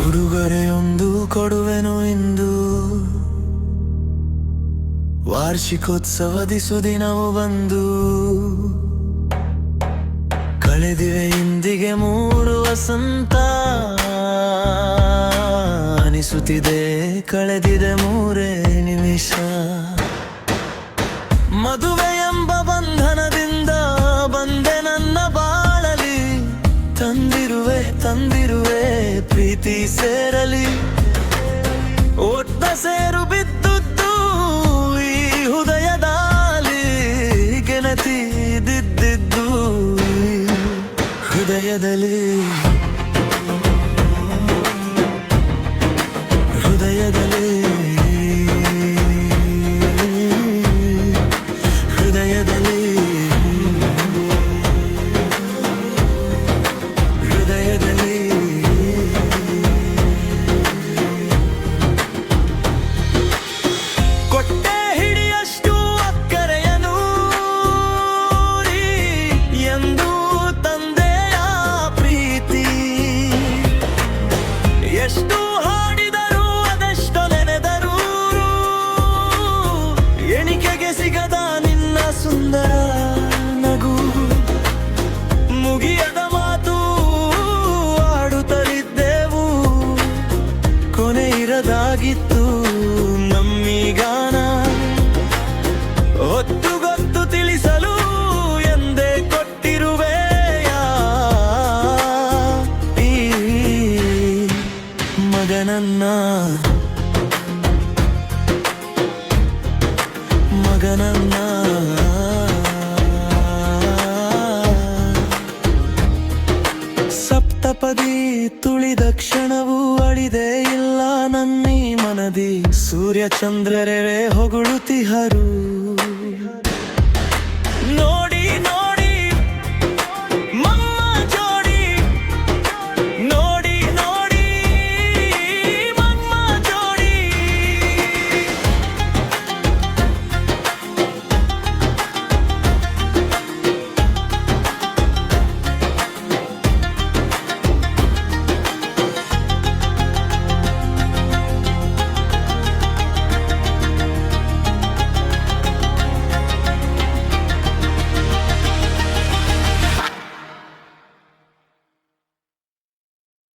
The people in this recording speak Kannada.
ಉಡುಗೊರೆಯೊಂದು ಕೊಡುವೆನು ಇಂದು. ವಾರ್ಷಿಕೋತ್ಸವದಿ ಸುದಿನವು ಬಂದು. ಕಳೆದಿವೆ ಇಂದಿಗೆ ಮೂರು ವಸಂತ ಅನಿಸುತ್ತಿದೆ ಕಳೆದಿದೆ ಮೂರೇ ನಿಮಿಷ. ಮದುವೆ ಎಂಬ ಬಂಧನದಿಂದ ತಂದಿರುವೆ ತಂದಿರುವೆ ಪ್ರೀತಿ ಸೇರಲಿ. ಒಟ್ಟ ಮಗನನ್ನ. ಮಗನನ್ನ. ಸಪ್ತಪದಿ ತುಳಿದ ಕ್ಷಣವೂ ಅಳಿದೆ ಇಲ್ಲ ನನ್ನೀ ಮನದಿ. ಸೂರ್ಯ ಚಂದ್ರರೇ ಹೊಗಳುತಿಹರು